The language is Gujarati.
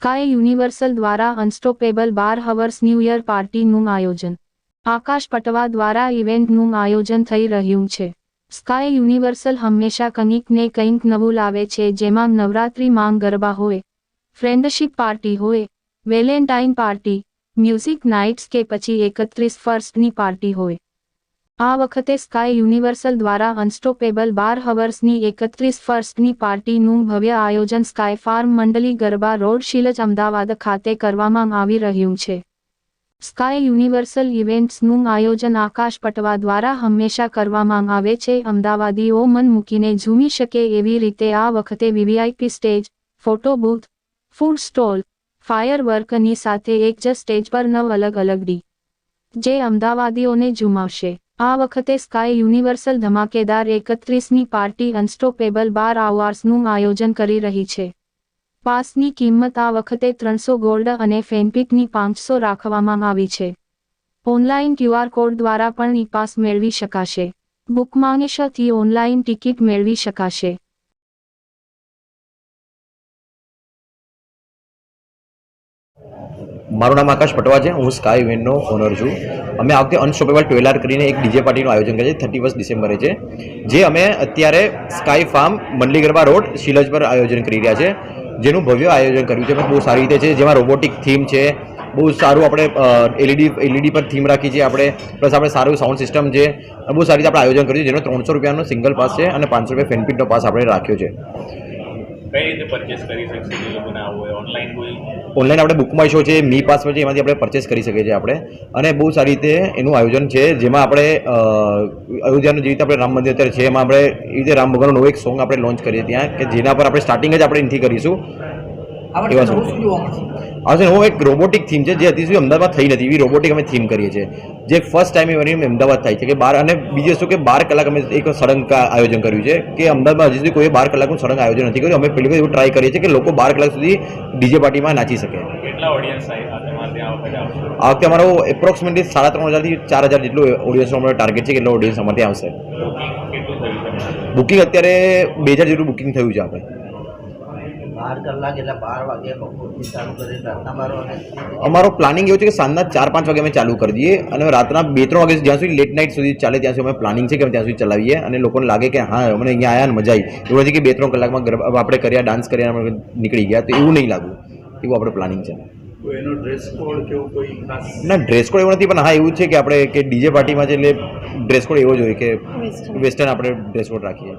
સ્કાય યુનિવર્સલ દ્વારા અનસ્ટોપેબલ બાર હવર્સ ન્યૂ યર પાર્ટીનું આયોજન. આકાશ પટવા દ્વારા ઇવેન્ટનું આયોજન થઈ રહ્યું છે. સ્કાય યુનિવર્સલ હંમેશા કંઈક ને કંઈક નવું લાવે છે, જેમાં નવરાત્રી માંગ ગરબા હોય ફ્રેન્ડશીપ પાર્ટી હોય વેલેન્ટાઇન પાર્ટી મ્યુઝિક નાઇટ્સ કે પછી એકત્રીસ ફર્સ્ટની પાર્ટી હોય. આ વખતે સ્કાય યુનિવર્સલ દ્વારા અનસ્ટોપેબલ બાર હવર્સની એકત્રીસ ફર્સ્ટની પાર્ટીનું ભવ્ય આયોજન સ્કાય ફાર્મ મંડળી ગરબા રોડ શિલજ અમદાવાદ ખાતે કરવામાં આવી રહ્યું છે. સ્કાય યુનિવર્સલ ઇવેન્ટ્સનું આયોજન આકાશ પટવા દ્વારા હંમેશા કરવામાં આવે છે. અમદાવાદીઓ મન મૂકીને ઝૂમી શકે એવી રીતે આ વખતે VVIP stage, photo booth, food stall fire વર્કની સાથે એક જ સ્ટેજ પર નવ અલગ અલગ ડી. જે અમદાવાદીઓને ઝુમાવશે. આ વખતે સ્કાય યુનિવર્સલ ધમાકેદાર એકત્રીસની પાર્ટી અનસ્ટોપેબલ બાર આવાર્સનું આયોજન કરી રહી છે. પાસની કિંમત આ વખતે ત્રણસો ગોલ્ડ અને ફેનપિકની પાંચસો રાખવામાં આવી છે. ઓનલાઈન ક્યુઆર કોડ દ્વારા પણ ઈ પાસ મેળવી શકાશે. બુકમાંગેશથી ઓનલાઈન ટિકિટ મેળવી શકાશે. મારું નામ આકાશ પટવા છે હું સ્કાય ઇવેન્ટનો ઓનર છું. અમે આ વખતે અનસ્ટોપેબલ ટ્વેલર કરીને એક ડીજે પાર્ટીનું આયોજન કરીએ છીએ થર્ટી ફર્સ્ટ ડિસેમ્બરે છે. જે અમે અત્યારે સ્કાય ફાર્મ મંડલી રોડ, શિલજ પર આયોજન કરી રહ્યા છે. જેનું ભવ્ય આયોજન કર્યું છે. બહુ સારી રીતે છે. જેમાં રોબોટિક થીમ છે. બહુ સારું આપણે એલઈડી એલઈડી પર થીમ રાખી છે આપણે. પ્લસ આપણે સારું સાઉન્ડ સિસ્ટમ છે. બહુ સારી રીતે આપણે આયોજન કર્યું છે. જેનો ત્રણસો રૂપિયાનો સિંગલ પાસ છે અને પાંચસો રૂપિયા ફેનપિટનો પાસ આપણે રાખ્યો છે. ઓનલાઈન કોઈ? ઓનલાઈન આપણે બુકમાં શો છે મી પાસ છે, એમાંથી આપણે પરચેસ કરી શકીએ છીએ આપણે. અને બહુ સારી રીતે એનું આયોજન છે, જેમાં આપણે અયોધ્યાનું જે રીતે આપણે રામ મંદિર અત્યારે છે, એમાં આપણે એ રીતે રામ ભગવાનનું એક સોંગ આપણે લોન્ચ કરીએ ત્યાં, કે જેના પર આપણે સ્ટાર્ટિંગ જ આપણે એનથી કરીશું. એવા શું? શું છે હું એક રોબોટિક થીમ છે જે હજી સુધી અમદાવાદ થઈ નથી. એવી રોબોટિક અમે થીમ કરીએ છીએ. જે ફર્સ્ટ ટાઈમ એવી અમદાવાદ થાય છે કે બાર અને બીજી વસ્તુ કે બાર કલાક અમે એક સળંગ આયોજન કર્યું છે કે અમદાવાદમાં હજી સુધી કોઈ બાર કલાકનું સળંગ આયોજન નથી કર્યું. અમે પહેલી વખત એવું ટ્રાય કરીએ છીએ કે લોકો બાર કલાક સુધી ડીજે પાર્ટીમાં નાચી શકે. આ વખતે અમારો એપ્રોક્સિમેટલી સાડા ત્રણ હજારથી ચાર હજાર જેટલું ઓડિયન્સનો અમારો ટાર્ગેટ છે કેટલો ઓડિયન્સ અમારે આવશે. બુકિંગ અત્યારે બે હજાર જેટલું બુકિંગ થયું છે આપણે. બાર કલાક એટલે બાર વાગે બપોરથી ચાલુ કરી રાતના બાર વાગે અમારો પ્લાનિંગ એવું છે કે સાંજના ચાર પાંચ વાગે અમે ચાલુ કરી દઈએ અને રાતના બે ત્રણ વાગે જ્યાં સુધી લેટ નાઇટ સુધી ચાલે ત્યાં સુધી અમે પ્લાનિંગ છે કે અમે ત્યાં સુધી ચલાવીએ અને લોકોને લાગે કે હા અમને અહીંયા આવ્યા ને મજા આવી. એવું નથી કે બે ત્રણ કલાકમાં ગરબા આપણે કર્યા ડાન્સ કર્યા અમે નીકળી ગયા તો એવું નહીં લાગવું એવું આપણે પ્લાનિંગ છે. એનો ડ્રેસ કોડ કેવું કોઈ ખાસ? ના ડ્રેસ કોડ એવું નથી પણ હા એવું છે કે આપણે કે ડીજે પાર્ટીમાં છે એટલે ડ્રેસ કોડ એવો જ હોય કે વેસ્ટર્ન આપણે ડ્રેસ કોડ રાખીએ.